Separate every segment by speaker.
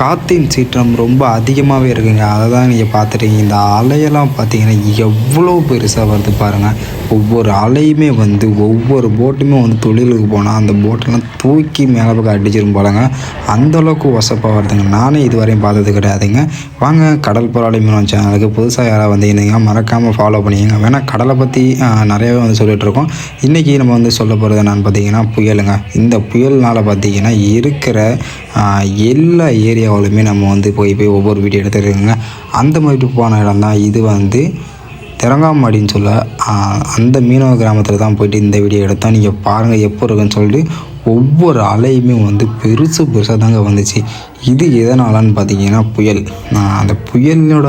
Speaker 1: காற்றின் சீற்றம் ரொம்ப அதிகமாகவே இருக்குங்க. அதை தான் நீங்கள் பார்த்துட்டீங்க இந்த அலையெல்லாம் பார்த்தீங்கன்னா எவ்வளோ பெருசாக வருது பாருங்கள் ஒவ்வொரு அலையுமே வந்து ஒவ்வொரு போட்டுமே வந்து தொழிலுக்கு போனால் அந்த போட்டெல்லாம் தூக்கி மேலே பக்கம் அடிச்சிரும் போலங்க அந்தளவுக்கு வசப்பாக வருதுங்க. நானே இதுவரையும் பார்த்தது கிடையாதுங்க. வாங்க கடல் போராளி மீனவன் சேனலுக்கு புதுசாக யாராவது வந்தீங்கன்னா மறக்காமல் ஃபாலோ பண்ணிக்கங்க. வேணால் கடலை பற்றி நிறையவே வந்து சொல்லிகிட்ருக்கோம் இருக்கோம். இன்றைக்கி நம்ம வந்து சொல்ல போகிறது என்னென்னு பார்த்தீங்கன்னா புயலுங்க. இந்த புயல்னால் பார்த்தீங்கன்னா இருக்கிற எல்லா ஏரியாவிலுமே நம்ம வந்து போய் போய் ஒவ்வொரு வீடியோ எடுத்துருக்கோங்க அந்த மாதிரி போன இடம் தான் இது வந்து திரங்காம்பாடின்னு சொல்ல அந்த மீனவ கிராமத்தில் தான் போயிட்டு இந்த வீடியோ எடுத்தோம். நீங்கள் பாருங்கள் எப்போ இருக்குன்னு சொல்லிட்டு ஒவ்வொரு அலையுமே வந்து பெருசு பெருசாக தாங்க வந்துச்சு. இது எதனாலன்னு பார்த்தீங்கன்னா புயல். அந்த புயலோட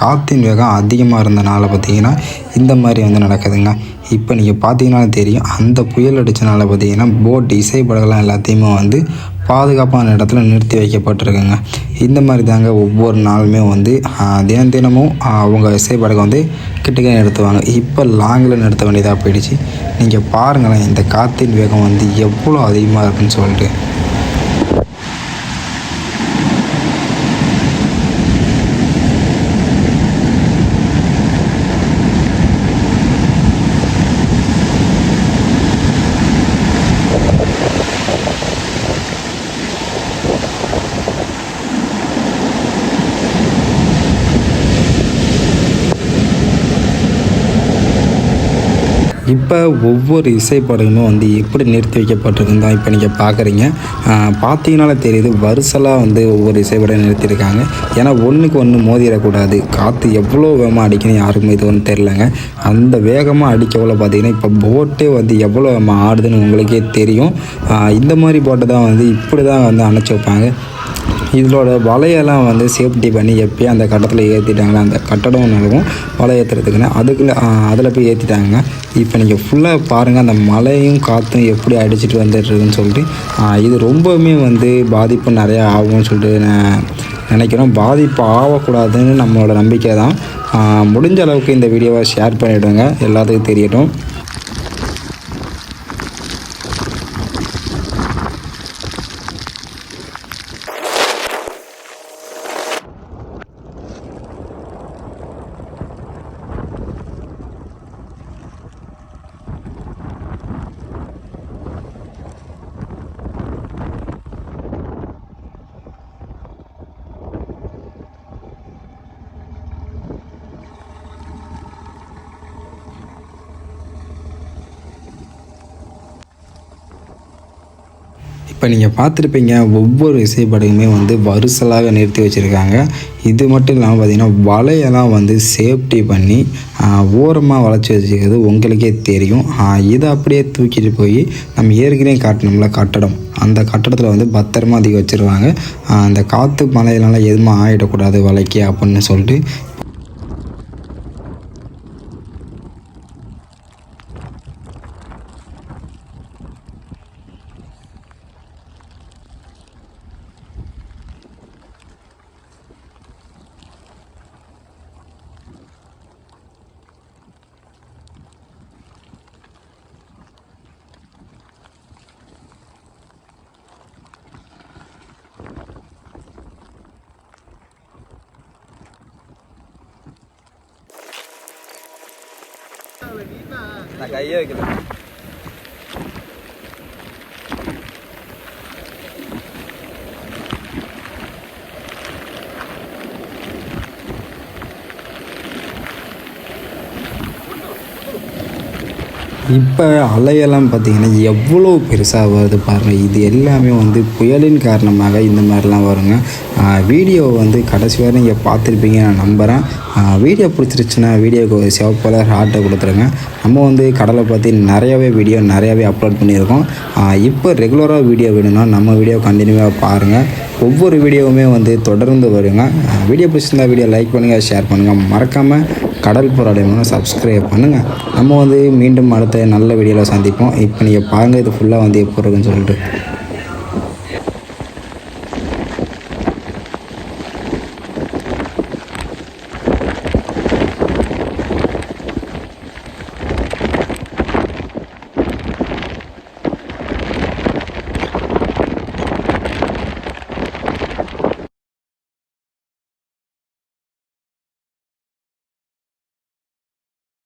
Speaker 1: காற்றின் வேகம் அதிகமாக இருந்தனால பார்த்தீங்கன்னா இந்த மாதிரி வந்து நடக்குதுங்க. இப்போ நீங்கள் பார்த்தீங்கன்னா தெரியும் அந்த புயல் அடித்தனால பார்த்தீங்கன்னா போட் இசைப்படலாம் எல்லாத்தையுமே வந்து பாதுகாப்பான இடத்துல நிறுத்தி வைக்கப்பட்டிருக்குங்க. இந்த மாதிரி தாங்க ஒவ்வொரு நாளுமே வந்து தினம் தினமும் அவங்க இசைப்படகை வந்து கிட்டக்க நிறுத்துவாங்க. இப்போ லாங்கில் நிறுத்த வேண்டியதாக போயிடுச்சு. நீங்கள் பாருங்களேன் இந்த காற்றின் வேகம் வந்து எவ்வளோ அதிகமாக இருக்குன்னு சொல்லிட்டு. இப்போ ஒவ்வொரு இசைப்படகுமே வந்து எப்படி நிறுத்தி வைக்கப்பட்டிருக்குன்னு தான் இப்போ நீங்கள் பார்க்குறீங்க. பார்த்தீங்கனால தெரியுது வருசலாக வந்து ஒவ்வொரு இசைப்படம் நிறுத்தியிருக்காங்க. ஏன்னா ஒன்றுக்கு ஒன்று மோதிடக்கூடாது. காற்று எவ்வளோ வேகமாக அடிக்கணும் யாருக்குமே இது ஒன்றும் தெரிலங்க அந்த வேகமாக அடிக்கக்குள்ள பார்த்தீங்கன்னா இப்போ போட்டே வந்து எவ்வளோ வேகமாக ஆடுதுன்னு உங்களுக்கே தெரியும். இந்த மாதிரி போட்டை தான் வந்து இப்படி தான் வந்து அணைச்சி வைப்பாங்க. இதோட வலையெல்லாம் வந்து சேஃப்டி பண்ணி எப்பயும் அந்த கட்டத்தில் ஏற்றிட்டாங்களா அந்த கட்டடம் ஒன்று வலை ஏற்றுறதுக்குன்னு அதுக்குள்ளே அதில் போய் ஏற்றிட்டாங்க இப்போ நீங்கள் ஃபுல்லாக பாருங்கள் அந்த மழையும் காற்றும் எப்படி அடிச்சுட்டு வந்துட்டுருக்குன்னு சொல்லிட்டு இது ரொம்பவுமே வந்து பாதிப்பு நிறையா ஆகும்னு சொல்லிட்டு நான் நினைக்கிறோம். பாதிப்பு ஆகக்கூடாதுன்னு நம்மளோட நம்பிக்கை தான் முடிஞ்ச அளவுக்கு இந்த வீடியோவை ஷேர் பண்ணிவிடுங்க எல்லாத்துக்கும் தெரியட்டும். இப்போ நீங்கள் பார்த்துருப்பீங்க ஒவ்வொரு இசைப்படகுமே வந்து வரிசலாக நிறுத்தி வச்சுருக்காங்க. இது மட்டும் இல்லாமல் பார்த்திங்கன்னா வலையெல்லாம் வந்து சேஃப்டி பண்ணி ஓரமாக வளைச்சி வச்சுக்கிறது உங்களுக்கே தெரியும். இதை அப்படியே தூக்கிட்டு போய் நம்ம ஏற்கனவே காட்டினோம்ல கட்டடம். அந்த கட்டடத்தில் வந்து பத்திரமா அதிக வச்சுருவாங்க. அந்த காற்று மலையிலலாம் எதுவுமே ஆகிடக்கூடாது வலைக்கு அப்படின்னு சொல்லிட்டு
Speaker 2: நான் கையே
Speaker 1: இப்போ அலையெல்லாம் பார்த்தீங்கன்னா எவ்வளோ பெருசாக வருது பாருங்கள் இது எல்லாமே வந்து புயலின் காரணமாக இந்த மாதிரிலாம் வருங்க. வீடியோ வந்து கடைசி வரை நீங்கள் பார்த்துருப்பீங்க நான் நம்புகிறேன் வீடியோ பிடிச்சிருச்சுன்னா வீடியோக்கு ஒரு ஹார்ட்டை கொடுத்துருங்க. நம்ம வந்து கடலை பற்றி நிறையாவே வீடியோ நிறையாவே அப்லோட் பண்ணியிருக்கோம். இப்போ ரெகுலராக வீடியோ வேணும்னா நம்ம வீடியோ கண்டினியூவாக பாருங்கள் ஒவ்வொரு வீடியோவுமே வந்து தொடர்ந்து வருங்க. வீடியோ பிடிச்சிருந்தா வீடியோ லைக் பண்ணுங்கள் ஷேர் பண்ணுங்கள் மறக்காமல் கடல் போராடியமான சப்ஸ்கிரைப் பண்ணுங்கள் நம்ம வந்து மீண்டும் அடுத்த நல்ல வீடியோவில் சந்திப்போம். இப்போ நீங்கள் பாருங்கள் இது ஃபுல்லாக வந்து எப்போ இருக்குன்னு சொல்லிட்டு.